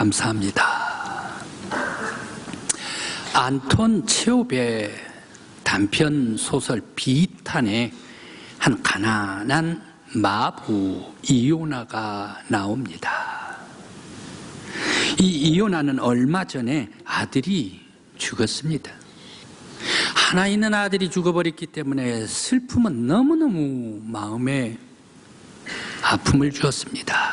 감사합니다. 안톤 체홉의 단편 소설 비탄에 한 가난한 마부 이오나가 나옵니다. 이 이오나는 얼마 전에 아들이 죽었습니다. 하나 있는 아들이 죽어버렸기 때문에 슬픔은 너무너무 마음에 아픔을 주었습니다.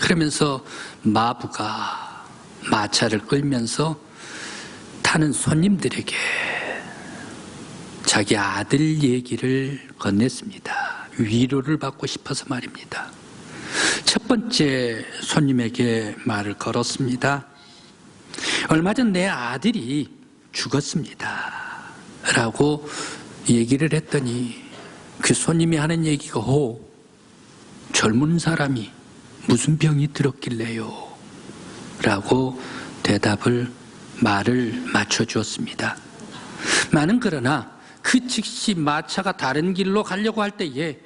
그러면서 마부가 마차를 끌면서 타는 손님들에게 자기 아들 얘기를 건넸습니다. 위로를 받고 싶어서 말입니다. 첫 번째 손님에게 말을 걸었습니다. 얼마 전 내 아들이 죽었습니다. 라고 얘기를 했더니 그 손님이 하는 얘기가 호 젊은 사람이 무슨 병이 들었길래요? 라고 대답을 말을 맞춰 주었습니다. 나는 그러나 그 즉시 마차가 다른 길로 가려고 할 때에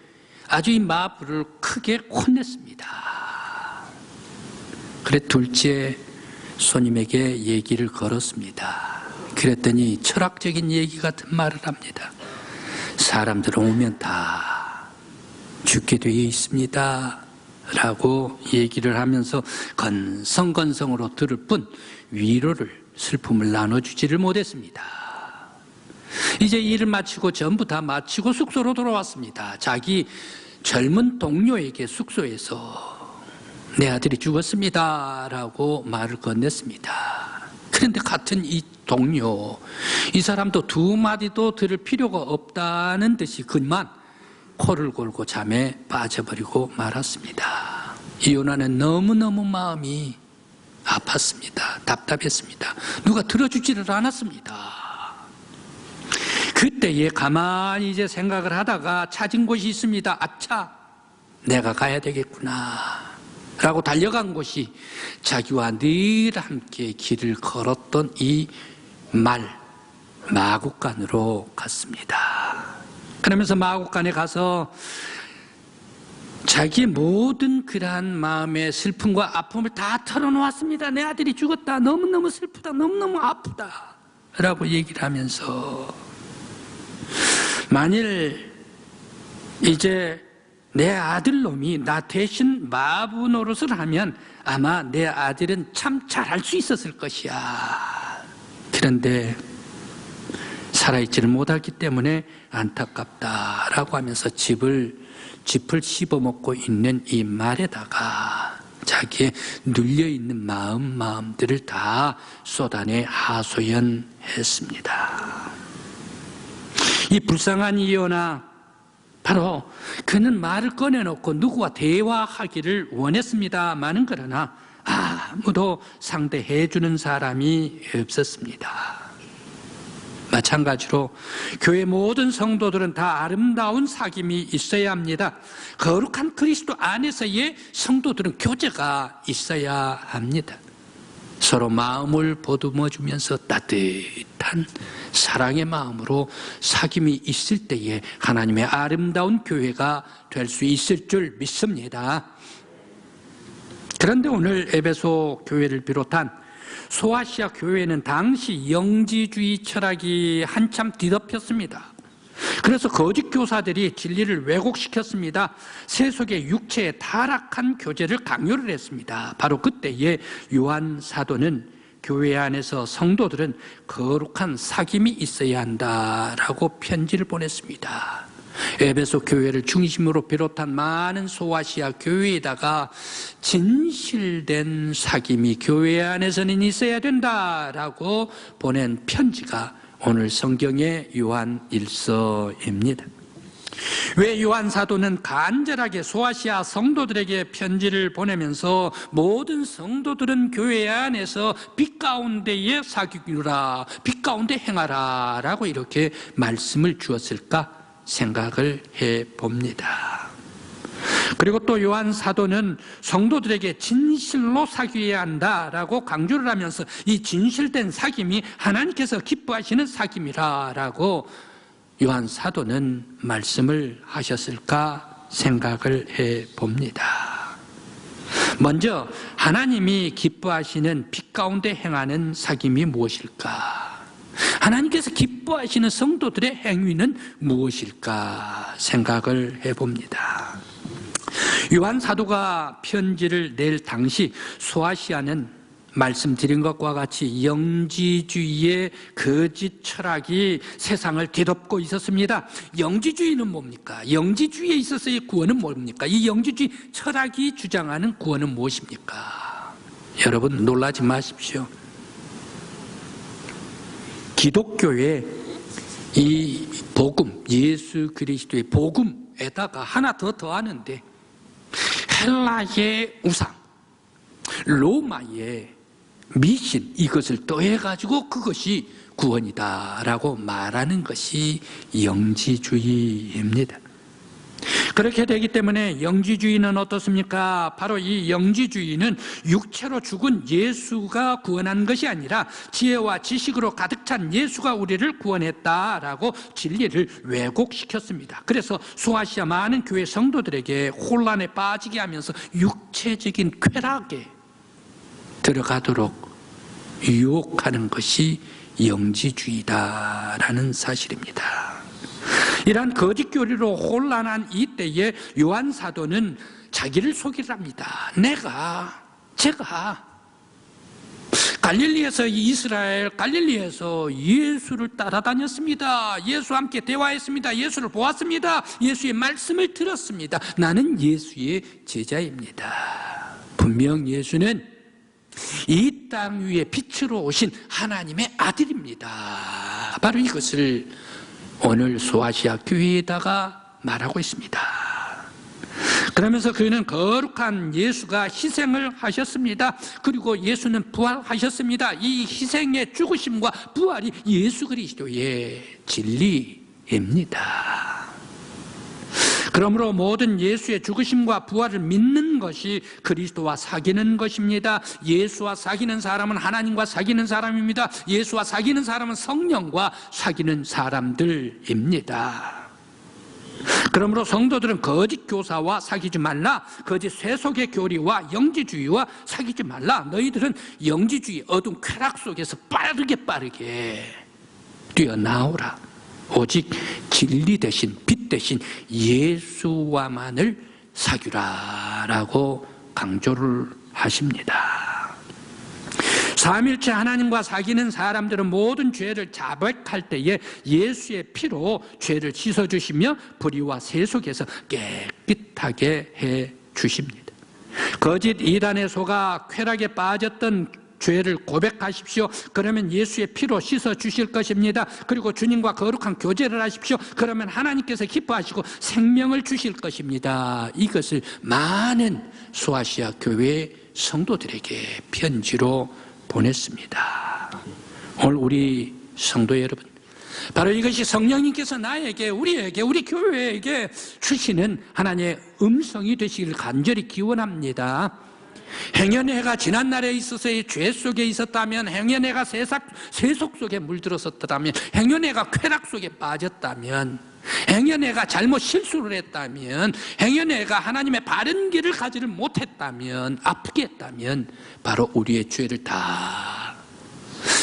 아주 이 마부를 크게 혼냈습니다. 그래 둘째 손님에게 얘기를 걸었습니다. 그랬더니 철학적인 얘기 같은 말을 합니다. 사람들은 오면 다 죽게 되어 있습니다. 라고 얘기를 하면서 건성건성으로 들을 뿐 위로를 슬픔을 나눠주지를 못했습니다. 이제 일을 마치고 전부 다 마치고 숙소로 돌아왔습니다. 자기 젊은 동료에게 숙소에서 내 아들이 죽었습니다. 라고 말을 건넸습니다. 그런데 같은 이 동료, 이 사람도 두 마디도 들을 필요가 없다는 듯이 그만 코를 골고 잠에 빠져버리고 말았습니다. 이혼하는 너무너무 마음이 아팠습니다. 답답했습니다. 누가 들어주지를 않았습니다. 그때에 가만히 이제 생각을 하다가 찾은 곳이 있습니다. 아차, 내가 가야 되겠구나. 라고 달려간 곳이 자기와 늘 함께 길을 걸었던 이 말, 마국간으로 갔습니다. 그러면서 마국간에 가서 자기의 모든 그러한 마음의 슬픔과 아픔을 다 털어놓았습니다. 내 아들이 죽었다. 너무너무 슬프다. 너무너무 아프다. 라고 얘기를 하면서 만일 이제 내 아들놈이 나 대신 마부 노릇을 하면 아마 내 아들은 참 잘할 수 있었을 것이야. 그런데 살아있지를 못했기 때문에 안타깝다라고 하면서 집을 짚을 씹어먹고 있는 이 말에다가 자기의 눌려 있는 마음 마음들을 다 쏟아내 하소연했습니다. 이 불쌍한 이ዮ나 바로 그는 말을 꺼내놓고 누구와 대화하기를 원했습니다만은 그러나 아무도 상대해주는 사람이 없었습니다. 마찬가지로 교회 모든 성도들은 다 아름다운 사귐이 있어야 합니다. 거룩한 그리스도 안에서의 성도들은 교제가 있어야 합니다. 서로 마음을 보듬어 주면서 따뜻한 사랑의 마음으로 사귐이 있을 때에 하나님의 아름다운 교회가 될 수 있을 줄 믿습니다. 그런데 오늘 에베소 교회를 비롯한 소아시아 교회는 당시 영지주의 철학이 한참 뒤덮였습니다. 그래서 거짓 교사들이 진리를 왜곡시켰습니다. 세속의 육체에 타락한 교제를 강요를 했습니다. 바로 그때에 요한 사도는 교회 안에서 성도들은 거룩한 사귐이 있어야 한다라고 편지를 보냈습니다. 에베소 교회를 중심으로 비롯한 많은 소아시아 교회에다가 진실된 사귐이 교회 안에서는 있어야 된다라고 보낸 편지가 오늘 성경의 요한 일서입니다. 왜 요한 사도는 간절하게 소아시아 성도들에게 편지를 보내면서 모든 성도들은 교회 안에서 빛 가운데에 사귀라, 빛 가운데 행하라 라고 이렇게 말씀을 주었을까 생각을 해 봅니다. 그리고 또 요한 사도는 성도들에게 진실로 사귀어야 한다라고 강조를 하면서 이 진실된 사귐이 하나님께서 기뻐하시는 사귐이라라고 요한 사도는 말씀을 하셨을까 생각을 해 봅니다. 먼저 하나님이 기뻐하시는 빛 가운데 행하는 사귐이 무엇일까? 하나님께서 기뻐하시는 성도들의 행위는 무엇일까 생각을 해봅니다. 요한 사도가 편지를 낼 당시 소아시아는 말씀드린 것과 같이 영지주의의 거짓 철학이 세상을 뒤덮고 있었습니다. 영지주의는 뭡니까? 영지주의에 있어서의 구원은 뭡니까? 이 영지주의 철학이 주장하는 구원은 무엇입니까? 여러분 놀라지 마십시오. 기독교의 이 복음, 예수 그리스도의 복음에다가 하나 더 더하는데 헬라의 우상, 로마의 미신 이것을 더해가지고 그것이 구원이다라고 말하는 것이 영지주의입니다. 그렇게 되기 때문에 영지주의는 어떻습니까? 바로 이 영지주의는 육체로 죽은 예수가 구원한 것이 아니라 지혜와 지식으로 가득 찬 예수가 우리를 구원했다라고 진리를 왜곡시켰습니다. 그래서 소아시아 많은 교회 성도들에게 혼란에 빠지게 하면서 육체적인 쾌락에 들어가도록 유혹하는 것이 영지주의다라는 사실입니다. 이러한 거짓 교리로 혼란한 이때에 요한 사도는 자기를 소개합니다. 내가 제가 갈릴리에서 이스라엘 갈릴리에서 예수를 따라다녔습니다. 예수와 함께 대화했습니다. 예수를 보았습니다. 예수의 말씀을 들었습니다. 나는 예수의 제자입니다. 분명 예수는 이 땅 위에 빛으로 오신 하나님의 아들입니다. 바로 이것을 오늘 소아시아 교회에다가 말하고 있습니다. 그러면서 그는 거룩한 예수가 희생을 하셨습니다. 그리고 예수는 부활하셨습니다. 이 희생의 죽으심과 부활이 예수 그리스도의 진리입니다. 그러므로 모든 예수의 죽으심과 부활을 믿는 것이 그리스도와 사귀는 것입니다. 예수와 사귀는 사람은 하나님과 사귀는 사람입니다. 예수와 사귀는 사람은 성령과 사귀는 사람들입니다. 그러므로 성도들은 거짓 교사와 사귀지 말라. 거짓 세속의 교리와 영지주의와 사귀지 말라. 너희들은 영지주의 어두운 쾌락 속에서 빠르게 빠르게 뛰어나오라. 오직 진리 대신 빛 대신 예수와만을 사귀라라고 강조를 하십니다. 삼일체 하나님과 사귀는 사람들은 모든 죄를 자백할 때에 예수의 피로 죄를 씻어 주시며 불의와 세속에서 깨끗하게 해 주십니다. 거짓 이단의 소가 쾌락에 빠졌던 죄를 고백하십시오. 그러면 예수의 피로 씻어 주실 것입니다. 그리고 주님과 거룩한 교제를 하십시오. 그러면 하나님께서 기뻐하시고 생명을 주실 것입니다. 이것을 많은 소아시아 교회 성도들에게 편지로 보냈습니다. 오늘 우리 성도 여러분, 바로 이것이 성령님께서 나에게, 우리에게, 우리 교회에게 주시는 하나님의 음성이 되시기를 간절히 기원합니다. 행여내가 지난 날에 있어서의 죄 속에 있었다면 세삭, 세속 속에 물들었었다면 행여내가 쾌락 속에 빠졌다면 행여내가 잘못 실수를 했다면 행여내가 하나님의 바른 길을 가지를 못했다면 아프게 했다면 바로 우리의 죄를 다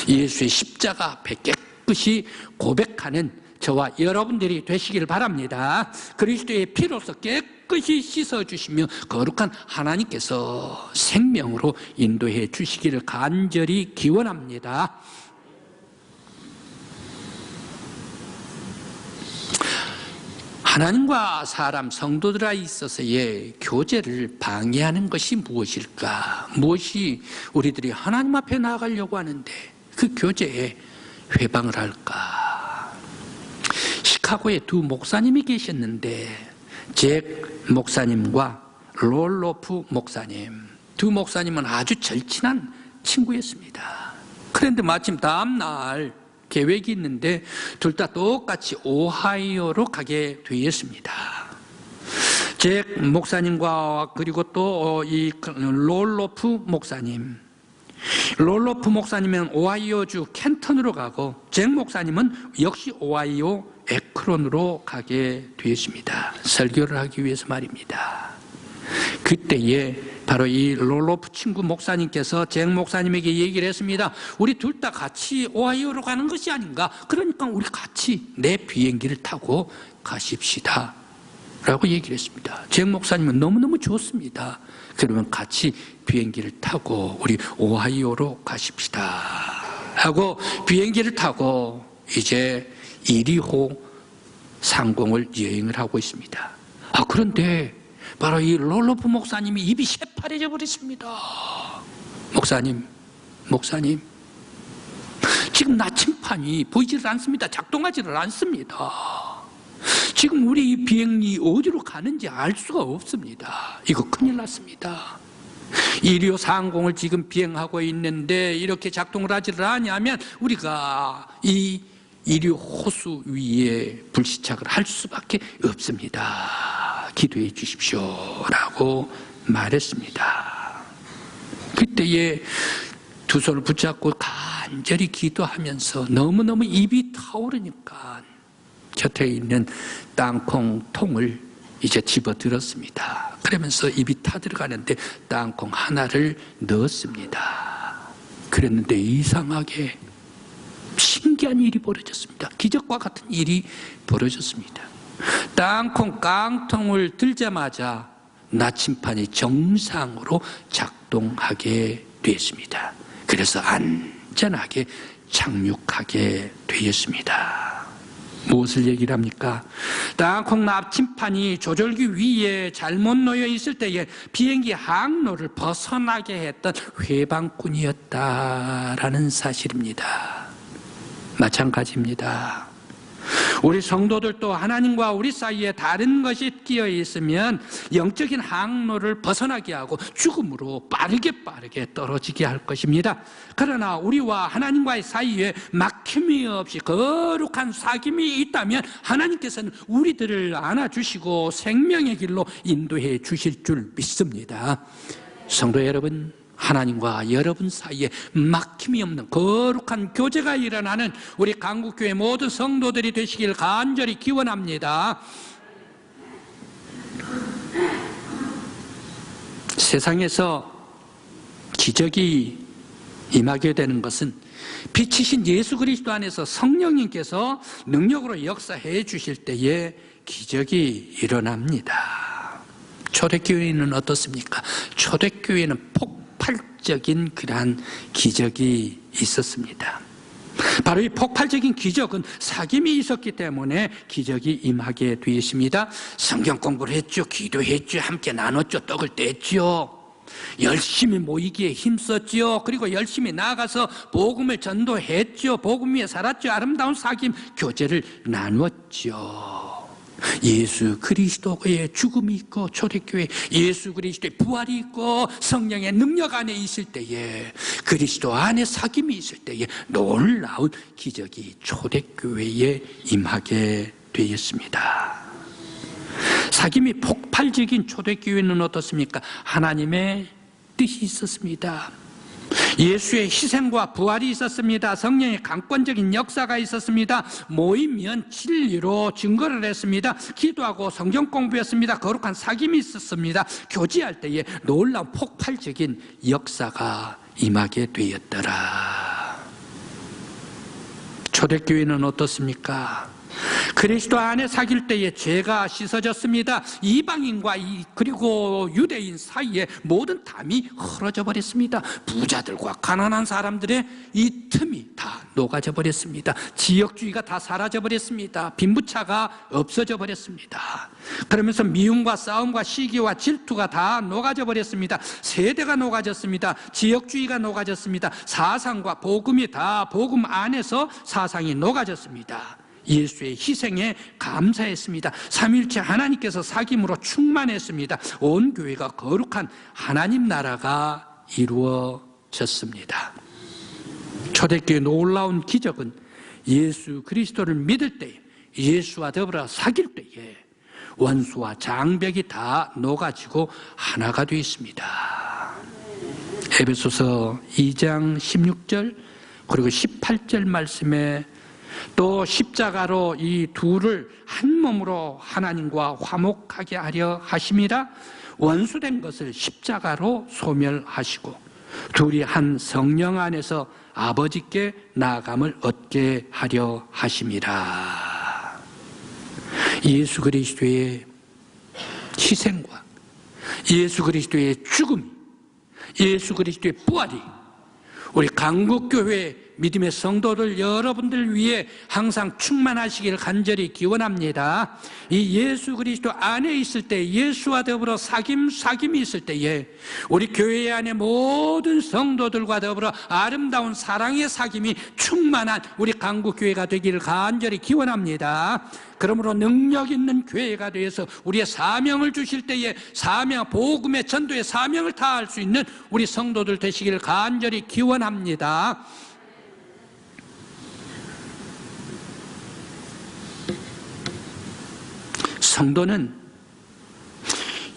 예수의 십자가 앞에 깨끗이 고백하는 저와 여러분들이 되시길 바랍니다. 그리스도의 피로서 깨끗이 씻어주시며 거룩한 하나님께서 생명으로 인도해 주시기를 간절히 기원합니다. 하나님과 사람 성도들에 있어서의 교제를 방해하는 것이 무엇일까? 무엇이 우리들이 하나님 앞에 나가려고 하는데 그 교제에 회방을 할까? 시카고에 두 목사님이 계셨는데 잭 목사님과 롤로프 목사님 두 목사님은 아주 절친한 친구였습니다. 그런데 마침 다음 날 계획이 있는데 둘 다 똑같이 오하이오로 가게 되었습니다. 잭 목사님과 그리고 또 이 롤로프 목사님 롤로프 목사님은 오하이오주 켄턴으로 가고 잭 목사님은 역시 오하이오 에 크론으로 가게 되었습니다. 설교를 하기 위해서 말입니다. 그때에 바로 이 롤로프 친구 목사님께서 잭 목사님에게 얘기를 했습니다. 우리 둘 다 같이 오하이오로 가는 것이 아닌가? 그러니까 우리 같이 내 비행기를 타고 가십시다. 라고 얘기를 했습니다. 잭 목사님은 너무너무 좋습니다. 그러면 같이 비행기를 타고 우리 오하이오로 가십시다. 하고 비행기를 타고 이제 이리호 상공을 여행을 하고 있습니다. 아, 그런데 바로 이 롤로프 목사님이 입이 새파래져 버렸습니다. 목사님, 목사님. 지금 나침판이 보이질 않습니다. 작동하지를 않습니다. 지금 우리 이 비행기 어디로 가는지 알 수가 없습니다. 이거 큰일 났습니다. 이리오 상공을 지금 비행하고 있는데 이렇게 작동을 하지를 않냐면 우리가 이 이리오 호수 위에 불시착을 할 수밖에 없습니다. 기도해 주십시오 라고 말했습니다. 그때에 두 손을 붙잡고 간절히 기도하면서 너무너무 입이 타오르니까 곁에 있는 땅콩 통을 이제 집어 들었습니다. 그러면서 입이 타들어가는데 땅콩 하나를 넣었습니다. 그랬는데 이상하게 신기한 일이 벌어졌습니다. 기적과 같은 일이 벌어졌습니다. 땅콩 깡통을 들자마자 나침판이 정상으로 작동하게 되었습니다. 그래서 안전하게 착륙하게 되었습니다. 무엇을 얘기를 합니까? 땅콩 나침판이 조절기 위에 잘못 놓여 있을 때에 비행기 항로를 벗어나게 했던 회방꾼이었다라는 사실입니다. 마찬가지입니다. 우리 성도들도 하나님과 우리 사이에 다른 것이 끼어 있으면 영적인 항로를 벗어나게 하고 죽음으로 빠르게 빠르게 떨어지게 할 것입니다. 그러나 우리와 하나님과의 사이에 막힘이 없이 거룩한 사귐이 있다면 하나님께서는 우리들을 안아주시고 생명의 길로 인도해 주실 줄 믿습니다. 성도 여러분, 하나님과 여러분 사이에 막힘이 없는 거룩한 교제가 일어나는 우리 강국교회 모든 성도들이 되시길 간절히 기원합니다. 세상에서 기적이 임하게 되는 것은 빛이신 예수 그리스도 안에서 성령님께서 능력으로 역사해 주실 때에 기적이 일어납니다. 초대교회는 어떻습니까? 초대교회는 폭 발적인 그러한 기적이 있었습니다. 바로 이 폭발적인 기적은 사귐이 있었기 때문에 기적이 임하게 되었습니다. 성경 공부를 했죠. 기도했죠. 함께 나눴죠. 떡을 뗐죠. 열심히 모이기에 힘썼죠. 그리고 열심히 나가서 복음을 전도했죠. 복음 위에 살았죠. 아름다운 사귐 교제를 나누었죠. 예수 그리스도의 죽음이 있고 초대교회 예수 그리스도의 부활이 있고 성령의 능력 안에 있을 때에 그리스도 안에 사귐이 있을 때에 놀라운 기적이 초대교회에 임하게 되었습니다. 사귐이 폭발적인 초대교회는 어떻습니까? 하나님의 뜻이 있었습니다. 예수의 희생과 부활이 있었습니다. 성령의 강권적인 역사가 있었습니다. 모이면 진리로 증거를 했습니다. 기도하고 성경 공부했습니다. 거룩한 사귐이 있었습니다. 교제할 때에 놀라운 폭발적인 역사가 임하게 되었더라. 초대교회는 어떻습니까? 그리스도 안에 사귈 때에 죄가 씻어졌습니다. 이방인과 이, 그리고 유대인 사이에 모든 담이 헐어져 버렸습니다. 부자들과 가난한 사람들의 이 틈이 다 녹아져 버렸습니다. 지역주의가 다 사라져 버렸습니다. 빈부차가 없어져 버렸습니다. 그러면서 미움과 싸움과 시기와 질투가 다 녹아져 버렸습니다. 세대가 녹아졌습니다. 지역주의가 녹아졌습니다. 사상과 복음이 다 복음 안에서 사상이 녹아졌습니다. 예수의 희생에 감사했습니다. 삼일체 하나님께서 사귐으로 충만했습니다. 온 교회가 거룩한 하나님 나라가 이루어졌습니다. 초대교회 놀라운 기적은 예수 그리스도를 믿을 때, 예수와 더불어 사귈 때에 원수와 장벽이 다 녹아지고 하나가 되어 있습니다. 에베소서 2장 16절 그리고 18절 말씀에 또 십자가로 이 둘을 한 몸으로 하나님과 화목하게 하려 하심이라 원수된 것을 십자가로 소멸하시고 둘이 한 성령 안에서 아버지께 나아감을 얻게 하려 하심이라. 예수 그리스도의 희생과 예수 그리스도의 죽음, 예수 그리스도의 부활이 우리 강국교회 믿음의 성도들 여러분들 위해 항상 충만하시길 간절히 기원합니다. 이 예수 그리스도 안에 있을 때 예수와 더불어 사귐 사귐이 있을 때에 우리 교회 안에 모든 성도들과 더불어 아름다운 사랑의 사귐이 충만한 우리 강국 교회가 되기를 간절히 기원합니다. 그러므로 능력 있는 교회가 되어서 우리의 사명을 주실 때에 사명, 복음의 전도의 사명을 다할 수 있는 우리 성도들 되시기를 간절히 기원합니다. 성도는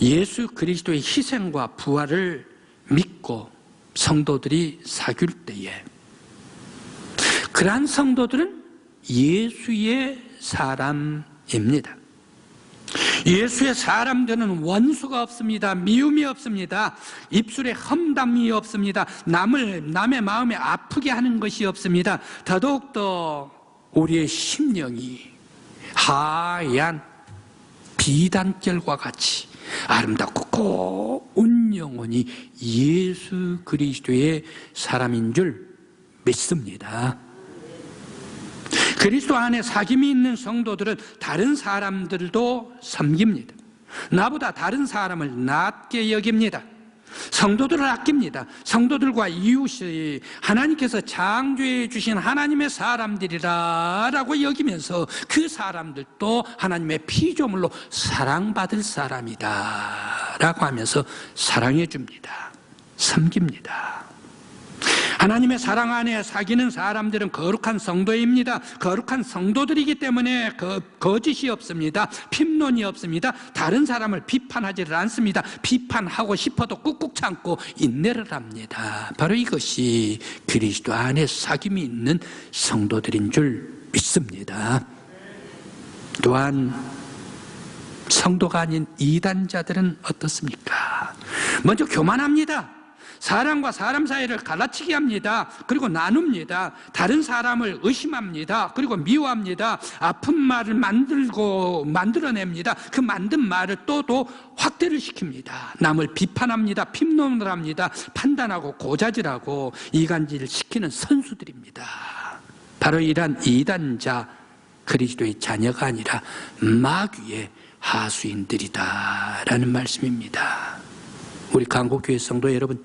예수 그리스도의 희생과 부활을 믿고 성도들이 사귈 때에 그러한 성도들은 예수의 사람입니다. 예수의 사람들은 원수가 없습니다. 미움이 없습니다. 입술에 험담이 없습니다. 남을 남의 마음에 아프게 하는 것이 없습니다. 더더욱더 우리의 심령이 하얀 비단결과 같이 아름답고 고운 영혼이 예수 그리스도의 사람인 줄 믿습니다. 그리스도 안에 사귐이 있는 성도들은 다른 사람들도 섬깁니다. 나보다 다른 사람을 낮게 여깁니다. 성도들을 아낍니다. 성도들과 이웃이 하나님께서 창조해 주신 하나님의 사람들이라라고 여기면서 그 사람들도 하나님의 피조물로 사랑받을 사람이다라고 하면서 사랑해 줍니다. 섬깁니다. 하나님의 사랑 안에 사귀는 사람들은 거룩한 성도입니다. 거룩한 성도들이기 때문에 거, 거짓이 없습니다. 핍론이 없습니다. 다른 사람을 비판하지를 않습니다. 비판하고 싶어도 꾹꾹 참고 인내를 합니다. 바로 이것이 그리스도 안에 사귐이 있는 성도들인 줄 믿습니다. 또한 성도가 아닌 이단자들은 어떻습니까? 먼저 교만합니다. 사람과 사람 사이를 갈라치게 합니다. 그리고 나눕니다. 다른 사람을 의심합니다. 그리고 미워합니다. 아픈 말을 만들고 만들어냅니다. 그 만든 말을 또또 확대를 시킵니다. 남을 비판합니다. 핍론을 합니다. 판단하고 고자질하고 이간질 시키는 선수들입니다. 바로 이러한 이단자 그리스도의 자녀가 아니라 마귀의 하수인들이다라는 말씀입니다. 우리 강국교회 성도 여러분,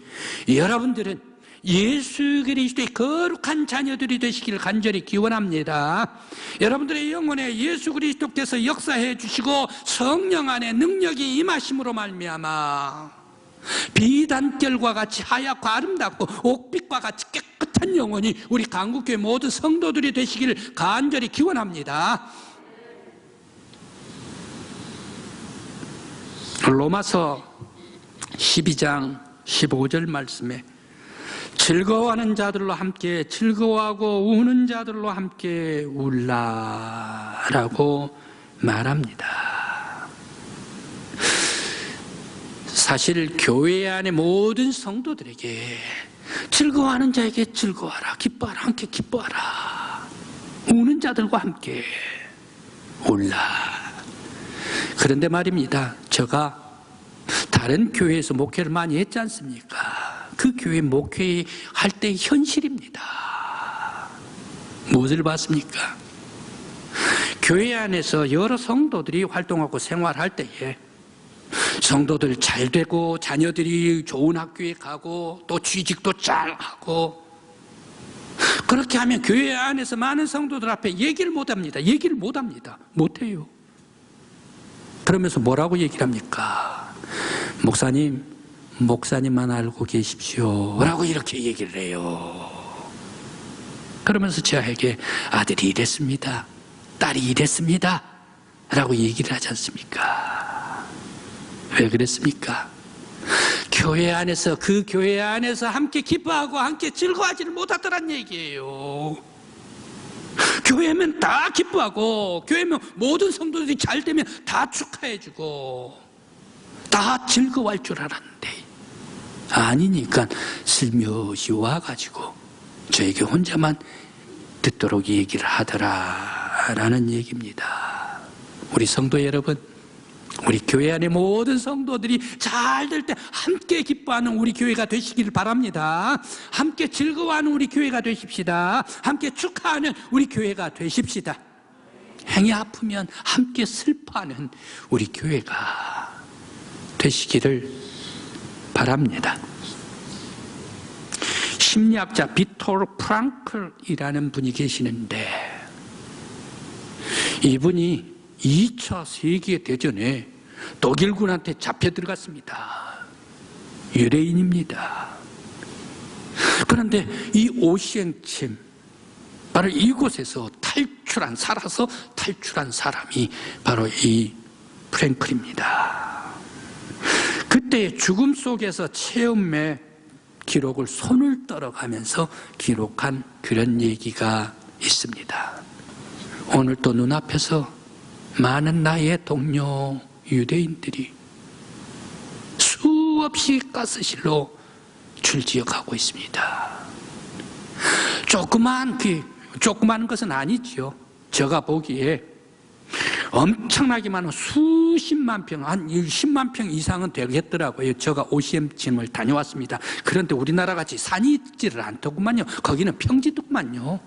여러분들은 예수 그리스도의 거룩한 자녀들이 되시기를 간절히 기원합니다. 여러분들의 영혼에 예수 그리스도께서 역사해 주시고 성령 안에 능력이 임하심으로 말미암아 비단결과 같이 하얗고 아름답고 옥빛과 같이 깨끗한 영혼이 우리 강국교회 모든 성도들이 되시기를 간절히 기원합니다. 로마서 12장 15절 말씀에 즐거워하는 자들로 함께 즐거워하고 우는 자들로 함께 울라라고 말합니다. 사실 교회 안의 모든 성도들에게 즐거워하는 자에게 즐거워하라, 기뻐하라, 함께 기뻐하라. 우는 자들과 함께 울라. 그런데 말입니다. 제가 다른 교회에서 목회를 많이 했지 않습니까? 그 교회 목회할 때 현실입니다. 무엇을 봤습니까? 교회 안에서 여러 성도들이 활동하고 생활할 때에 성도들 잘 되고 자녀들이 좋은 학교에 가고 또 취직도 잘 하고 그렇게 하면 교회 안에서 많은 성도들 앞에 얘기를 못 합니다. 얘기를 못 합니다. 못 해요. 그러면서 뭐라고 얘기를 합니까? 목사님, 목사님만 알고 계십시오. 라고 이렇게 얘기를 해요. 그러면서 저에게 아들이 이랬습니다. 딸이 이랬습니다. 라고 얘기를 하지 않습니까? 왜 그랬습니까? 교회 안에서, 그 교회 안에서 함께 기뻐하고 함께 즐거워하지를 못하더란 얘기예요. 교회면 다 기뻐하고, 교회면 모든 성도들이 잘 되면 다 축하해주고, 다 즐거워할 줄 알았는데 아니니까 슬며시 와가지고 저에게 혼자만 듣도록 얘기를 하더라 라는 얘기입니다. 우리 성도 여러분, 우리 교회 안에 모든 성도들이 잘 될 때 함께 기뻐하는 우리 교회가 되시기를 바랍니다. 함께 즐거워하는 우리 교회가 되십시다. 함께 축하하는 우리 교회가 되십시다. 행이 아프면 함께 슬퍼하는 우리 교회가 되시기를 바랍니다. 심리학자 비토르 프랑클이라는 분이 계시는데 이분이 2차 세계대전에 독일군한테 잡혀 들어갔습니다. 유대인입니다. 그런데 이 오시행침, 바로 이곳에서 탈출한, 살아서 탈출한 사람이 바로 이 프랭클입니다. 그때의 죽음 속에서 체험의 기록을 손을 떨어가면서 기록한 그런 얘기가 있습니다. 오늘 또 눈앞에서 많은 나의 동료 유대인들이 수없이 가스실로 출지어 가고 있습니다. 조그만 그 조그만 것은 아니지요. 제가 보기에 엄청나게 많은 수십만 평, 한 10만 평 이상은 되겠더라고요. 제가 OCM침을 다녀왔습니다. 그런데 우리나라 같이 산이 있지를 않더구만요. 거기는 평지더구만요.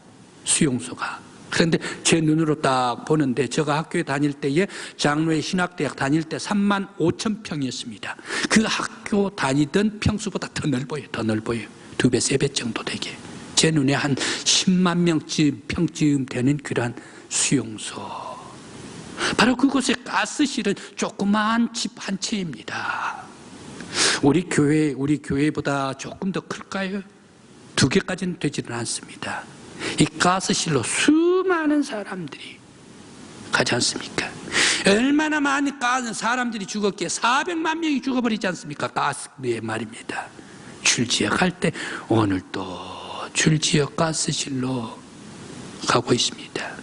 수용소가. 그런데 제 눈으로 딱 보는데 제가 학교에 다닐 때에 장로회 신학대학 다닐 때 3만 5천 평이었습니다. 그 학교 다니던 평수보다 더 넓어요. 더 넓어요. 두 배, 세 배 정도 되게. 제 눈에 한 10만 명쯤 평쯤 되는 그러한 수용소. 바로 그곳에 가스실은 조그만 집한 채입니다. 우리 교회, 우리 교회보다 조금 더 클까요? 두 개까지는 되지는 않습니다. 이 가스실로 수많은 사람들이 가지 않습니까? 얼마나 많은 가스 사람들이 죽었기에 400만 명이 죽어버리지 않습니까? 가스에 말입니다. 출지어 갈때 오늘 또 출지어 가스실로 가고 있습니다.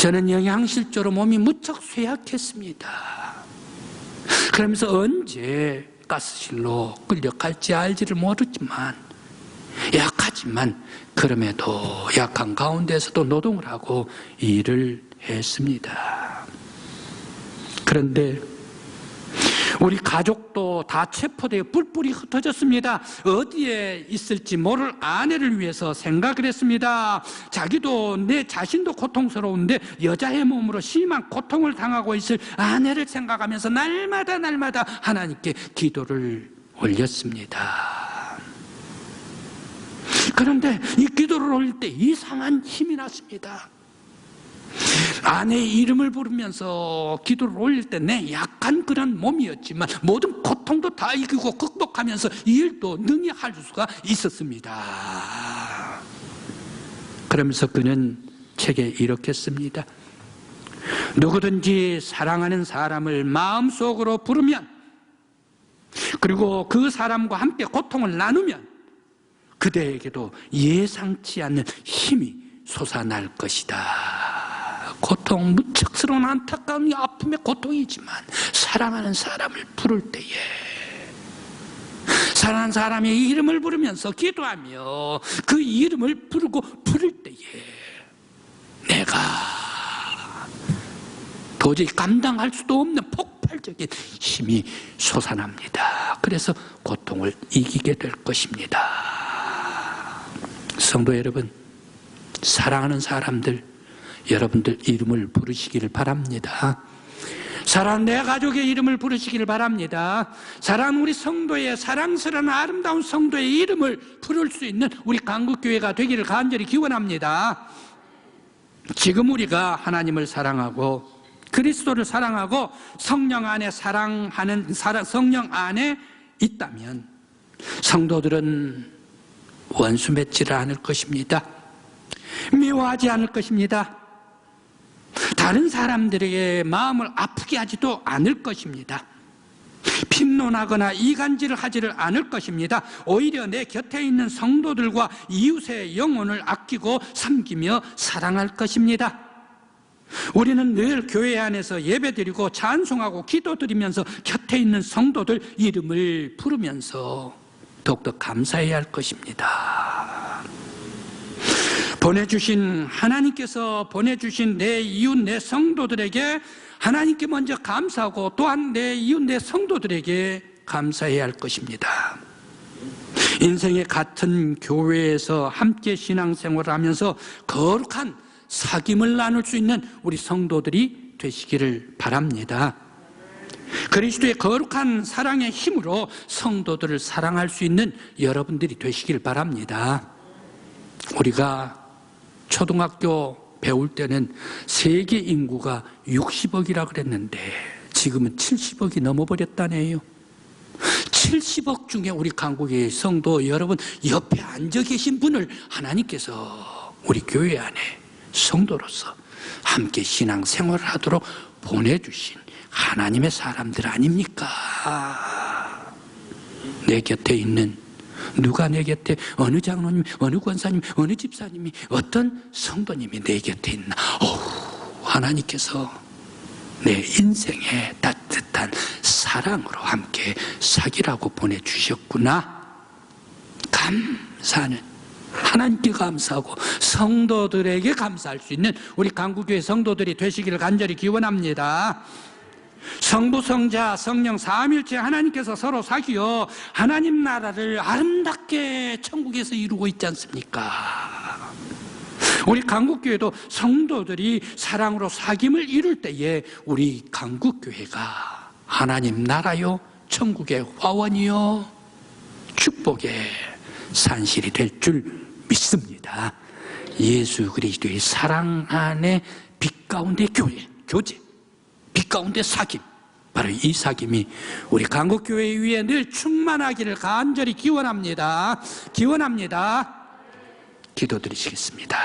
저는 영양실조로 몸이 무척 쇠약했습니다. 그러면서 언제 가스실로 끌려갈지 알지를 모르지만 약하지만 그럼에도 약한 가운데서도 노동을 하고 일을 했습니다. 그런데 우리 가족도 다 체포되어 뿔뿔이 흩어졌습니다. 어디에 있을지 모를 아내를 위해서 생각을 했습니다. 자기도 내 자신도 고통스러운데 여자의 몸으로 심한 고통을 당하고 있을 아내를 생각하면서 날마다 날마다 하나님께 기도를 올렸습니다. 그런데 이 기도를 올릴 때 이상한 힘이 났습니다. 아내의 이름을 부르면서 기도를 올릴 때 내 약한 그런 몸이었지만 모든 고통도 다 이기고 극복하면서 이 일도 능히 할 수가 있었습니다. 그러면서 그는 책에 이렇게 씁니다. 누구든지 사랑하는 사람을 마음속으로 부르면 그리고 그 사람과 함께 고통을 나누면 그대에게도 예상치 않는 힘이 솟아날 것이다. 고통, 무척스러운 안타까움이 아픔의 고통이지만 사랑하는 사람을 부를 때에 사랑하는 사람의 이름을 부르면서 기도하며 그 이름을 부르고 부를 때에 내가 도저히 감당할 수도 없는 폭발적인 힘이 솟아납니다. 그래서 고통을 이기게 될 것입니다. 성도 여러분, 사랑하는 사람들, 여러분들 이름을 부르시기를 바랍니다. 사랑 내 가족의 이름을 부르시기를 바랍니다. 사랑 우리 성도의 사랑스러운 아름다운 성도의 이름을 부를 수 있는 우리 강국교회가 되기를 간절히 기원합니다. 지금 우리가 하나님을 사랑하고 그리스도를 사랑하고 성령 안에 사랑하는 사랑, 성령 안에 있다면 성도들은 원수 맺지를 않을 것입니다. 미워하지 않을 것입니다. 다른 사람들에게 마음을 아프게 하지도 않을 것입니다. 핀론하거나 이간질을 하지를 않을 것입니다. 오히려 내 곁에 있는 성도들과 이웃의 영혼을 아끼고 섬기며 사랑할 것입니다. 우리는 늘 교회 안에서 예배드리고 찬송하고 기도드리면서 곁에 있는 성도들 이름을 부르면서 더욱더 감사해야 할 것입니다. 보내주신 하나님께서 보내주신 내 이웃 내 성도들에게 하나님께 먼저 감사하고 또한 내 이웃 내 성도들에게 감사해야 할 것입니다. 인생의 같은 교회에서 함께 신앙생활을 하면서 거룩한 사귐을 나눌 수 있는 우리 성도들이 되시기를 바랍니다. 그리스도의 거룩한 사랑의 힘으로 성도들을 사랑할 수 있는 여러분들이 되시길 바랍니다. 우리가 초등학교 배울 때는 세계 인구가 60억이라 그랬는데 지금은 70억이 넘어버렸다네요. 70억 중에 우리 강국의 성도 여러분 옆에 앉아 계신 분을 하나님께서 우리 교회 안에 성도로서 함께 신앙 생활을 하도록 보내주신 하나님의 사람들 아닙니까? 내 곁에 있는 누가 내 곁에 어느 장로님, 어느 권사님, 어느 집사님이 어떤 성도님이 내 곁에 있나? 어우, 하나님께서 내 인생에 따뜻한 사랑으로 함께 사귀라고 보내주셨구나. 감사는 하나님께 감사하고 성도들에게 감사할 수 있는 우리 강구교회 성도들이 되시기를 간절히 기원합니다. 성부, 성자, 성령 삼일체 하나님께서 서로 사귀어 하나님 나라를 아름답게 천국에서 이루고 있지 않습니까? 우리 강국교회도 성도들이 사랑으로 사귐을 이룰 때에 우리 강국교회가 하나님 나라요, 천국의 화원이요, 축복의 산실이 될 줄 믿습니다. 예수 그리스도의 사랑 안에 빛 가운데 교회, 교제, 빛 가운데 사귐. 바로 이 사귐이 우리 강국교회 위에 늘 충만하기를 간절히 기원합니다. 기원합니다. 기도드리시겠습니다.